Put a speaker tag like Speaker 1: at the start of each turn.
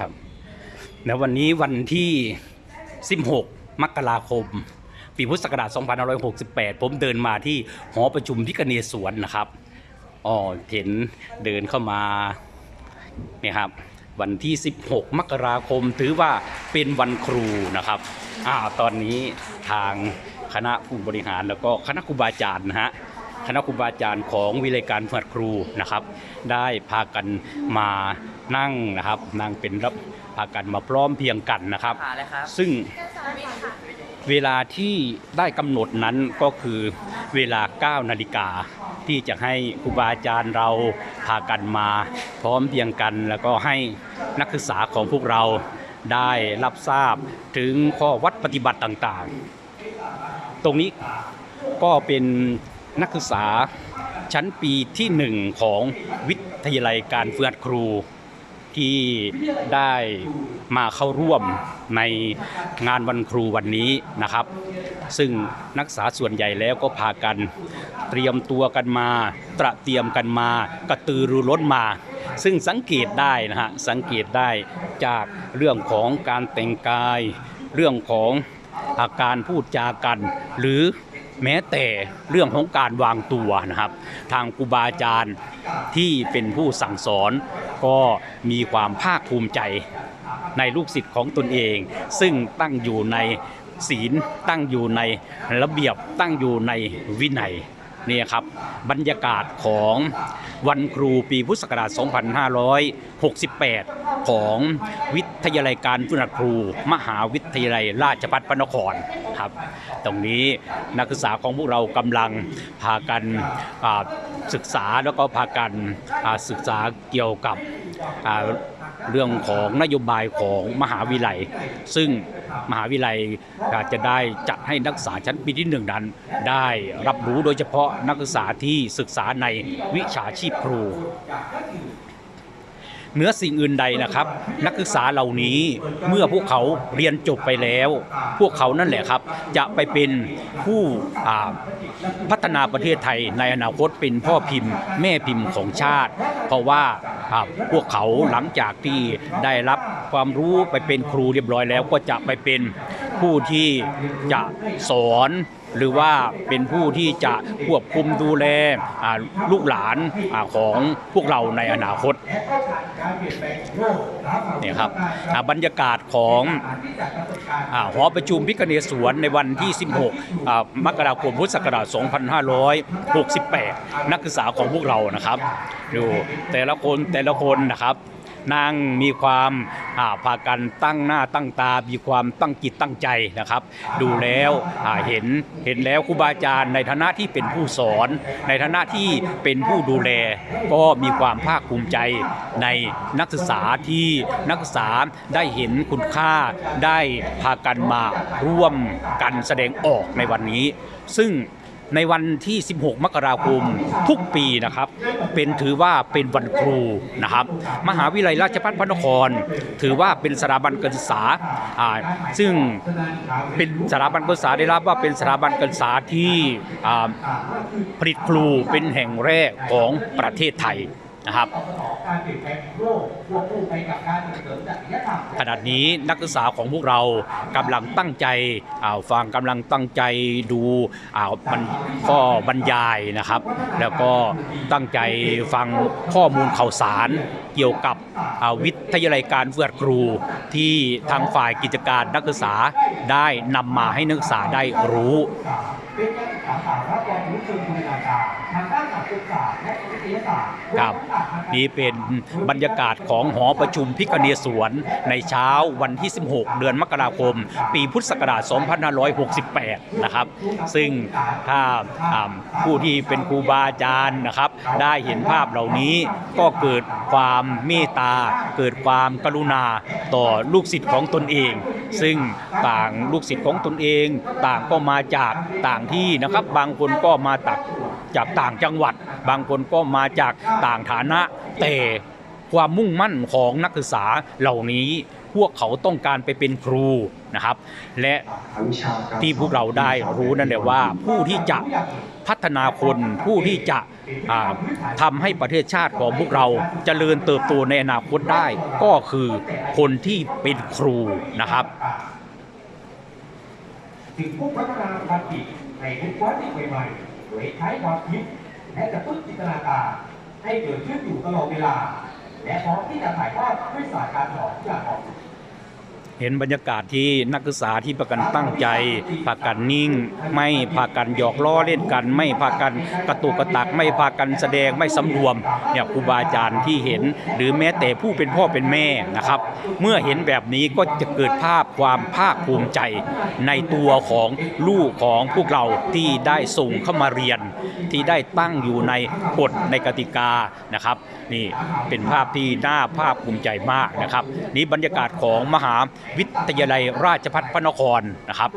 Speaker 1: ครับแล้ววันนี้วันที่ 16 มกราคม ปีพุทธศักราช 2568 ผมเดินมาที่หอประชุมพิกเนศวรนะครับอ๋อเห็นเดินเข้ามาเนี่ยครับ วันที่ 16 มกราคมถือว่าเป็นวันครูนะครับอ่าตอนนี้ทางคณะผู้บริหารแล้วก็คณะครูบาอาจารย์นะฮะ คณะครูบาอาจารย์ของวิเลยการฝัดครูนะครับ ได้พากันมานั่งนะครับนั่งเป็นรับพากันมาพร้อมเพรียงกันนะครับ
Speaker 2: ขาเลยครับ
Speaker 1: ซึ่งเวลาที่ได้กำหนดนั้นก็คือเวลา 9 นาฬิกาที่จะให้ครูบาอาจารย์เราพากันมาพร้อมเพรียงกัน แล้วก็ให้นักศึกษาของพวกเราได้รับทราบถึงข้อวัดปฏิบัติต่างๆ ตรงนี้ก็เป็น นักศึกษาชั้นปีที่หนึ่งของวิทยาลัยการเฟือดครู ที่ได้มาเข้าร่วมในงานวันครูวันนี้นะครับ ซึ่งนักศึกษาส่วนใหญ่แล้วก็พากันเตรียมตัวกันมาตระเตรียมกันมากระตือรือร้นมา ซึ่งสังเกตได้นะฮะสังเกตได้จากเรื่องของการแต่งกาย เรื่องของอาการพูดจากัน หรือ แม้แต่เรื่องของการวางตัวนะครับ ทางครูบาอาจารย์ที่เป็นผู้สั่งสอนก็มีความภาคภูมิใจในลูกศิษย์ของตนเอง ซึ่งตั้งอยู่ในศีลตั้งอยู่ในระเบียบตั้งอยู่ในวินัยนี่ครับบรรยากาศของวันครูปีพุทธศักราช 2568 ของวิทยาลัยการฝึกหัดครู มหาวิทยาลัยราชภัฏพระนคร ครับ ตรงนี้นักศึกษาของพวกเรากำลังพากันศึกษาแล้วก็พากันศึกษาเกี่ยวกับเรื่องของนโยบายของมหาวิทยาลัย ซึ่งมหาวิทยาลัยจะได้จัดให้นักศึกษาชั้นปีที่หนึ่งนั้น ได้รับรู้โดยเฉพาะนักศึกษาที่ศึกษาในวิชาชีพครู เหนือสิ่งอื่นใดนะครับ นักศึกษาเหล่านี้เมื่อพวกเขาเรียนจบไปแล้ว พวกเขานั่นแหละครับ จะไปเป็นผู้พัฒนาประเทศไทยในอนาคตเป็นพ่อพิมพ์ แม่พิมพ์ของชาติ เพราะว่าพวกเขาหลังจากที่ได้รับความรู้ไปเป็นครูเรียบร้อยแล้วก็จะไปเป็นผู้ที่จะสอน หรือว่าเป็นผู้ที่จะควบคุมดูแลลูกหลานอของพวกเราในอนาคตเนี่ยครับบรรยากาศของหอประชุมพิคเนศวรในวันที่ 16 มกราคมพุทธศักราช 2568 นักศึกษาของพวกเรานะครับดูแต่ละคนแต่ละคนนะครับ นั่งมีความอ่าพากันตั้งหน้าตั้งตา มีความตั้งจิตตั้งใจนะครับ ดูแล้วอ่าเห็นเห็นแล้วครูบาอาจารย์ในฐานะที่เป็นผู้สอน ในฐานะที่เป็นผู้ดูแล ก็มีความภาคภูมิใจในนักศึกษาที่นักศึกษาได้เห็นคุณค่าได้พากันมาร่วมกันแสดงออกในวันนี้ ซึ่ง ในวันที่ 16 มกราคมทุกปีนะครับ เป็นถือว่าเป็นวันครูนะครับ มหาวิทยาลัยราชภัฏพระนคร ถือว่าเป็นสถาบันการศึกษาอ่าซึ่งเป็นสถาบันการศึกษาได้รับว่าเป็นสถาบันการศึกษาที่ผลิตครูเป็นแห่งแรกของประเทศไทย นะครับ
Speaker 3: การเปลี่ยนแปลงของโลกควบคู่ไปกับการส่งเสริมจริยธรรม
Speaker 1: ขณะนี้นักศึกษาของพวกเรากำลังตั้งใจาฟังกำลังตั้งใจดูอ่าบรรข้อบรรยายนะครับ แล้วก็ตั้งใจฟังข้อมูลข่าวสารเกี่ยวกับวิทยาลัยการเฟื่อครู ที่ทางฝ่ายกิจการนักศึกษาได้นำมาให้นักศึกษาได้รู้
Speaker 3: เป็นการศึกษาสารรับรองรู้เชิงบูรณาการทางด้านสังคมศาสตร์และวิทยาศาสตร์
Speaker 1: ครับนี่เป็นบรรยากาศของหอประชุมพิคเนศวรในเช้าวันที่ 16 เดือนมกราคม ปีพุทธศักราช 2568 นะครับ ซึ่งถ้าอ่าผู้ที่เป็นครูบาอาจารย์นะครับ ได้เห็นภาพเหล่านี้ก็เกิดความเมตตา เกิดความกรุณาต่อลูกศิษย์ของตนเอง ซึ่งต่างลูกศิษย์ของตนเอง ต่างก็มาจากต่างที่นะครับ บางคนก็มาตักจากต่างจังหวัด บางคนก็มาจากต่างฐานะแต่ความมุ่งมั่นของนักศึกษาเหล่านี้พวกเขาต้องการไปเป็นครูนะครับ และที่พวกเราได้รู้นั่นแหละว่าผู้ที่จะพัฒนาคนผู้ที่จะอ่าทำให้ประเทศชาติของพวกเราเจริญเติบโตในอนาคตได้ ก็คือคนที่เป็นครูนะครับ
Speaker 3: ถึงผู้พัฒนาความคิด ในทุกวันที่ใหม่ๆโดยใช้ความคิดและกระตุ้นจินตนาการให้เกิดขึ้นอยู่ตลอดเวลา และพร้อมที่จะถ่ายทอดด้วยศาสตร์การสอนอย่างเหมาะสม
Speaker 1: เห็นบรรยากาศที่นักศึกษาที่ประกันตั้งใจพากันนิ่ง ไม่พากันหยอกล้อเล่นกัน ไม่พากันกระตุกกระตัก ไม่พากันแสดงไม่สำรวมเนี่ยครูบาอาจารย์ที่เห็น หรือแม้แต่ผู้เป็นพ่อเป็นแม่นะครับ เมื่อเห็นแบบนี้ก็จะเกิดภาพความภาคภูมิใจ ในตัวของลูกของพวกเราที่ได้ส่งเข้ามาเรียน ที่ได้ตั้งอยู่ในกฎในกติกานะครับ นี่เป็นภาพที่น่าภาคภูมิใจมากนะครับ นี่บรรยากาศของมหาวิทยาลัยราชภัฏพระนครนะครับ